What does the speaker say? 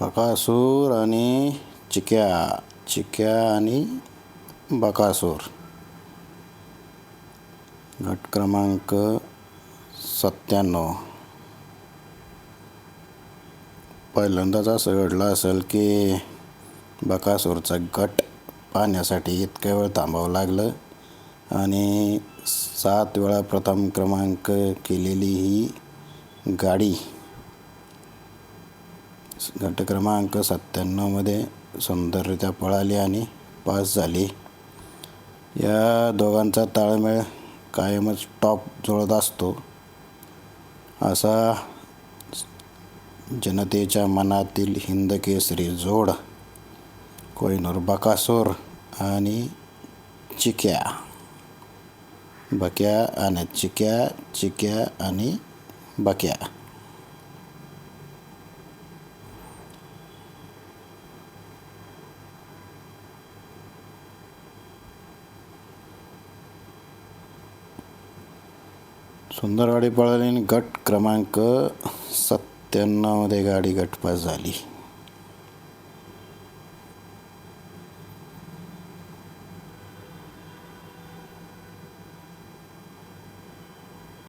बकासूर आणि चिक्या चिक्या आणि बकासूर घट क्रमांक सत्त्याण्णव पहिल्यांदाच असं घडलं असेल की बकासूरचा गट पाहण्यासाठी इतक्या वेळ थांबावं लागलं आणि सात वेळा प्रथम क्रमांक केलेली ही गाडी गट क्रमांक सत्त्याण्णवमध्ये सुंदररित्या पळाली आणि पास झाली. या दोघांचा ताळमेळ कायमच टॉप जुळत असतो. असा जनतेच्या मनातील हिंदकेसरी जोड कोहिनूर बकासूर आणि चिक्या. बक्या आणि चिक्या चिक्या आणि बक्या. सुंदरवाडी पळाली आणि गट क्रमांक सत्त्याण्णवमध्ये गाडी गटपास झाली.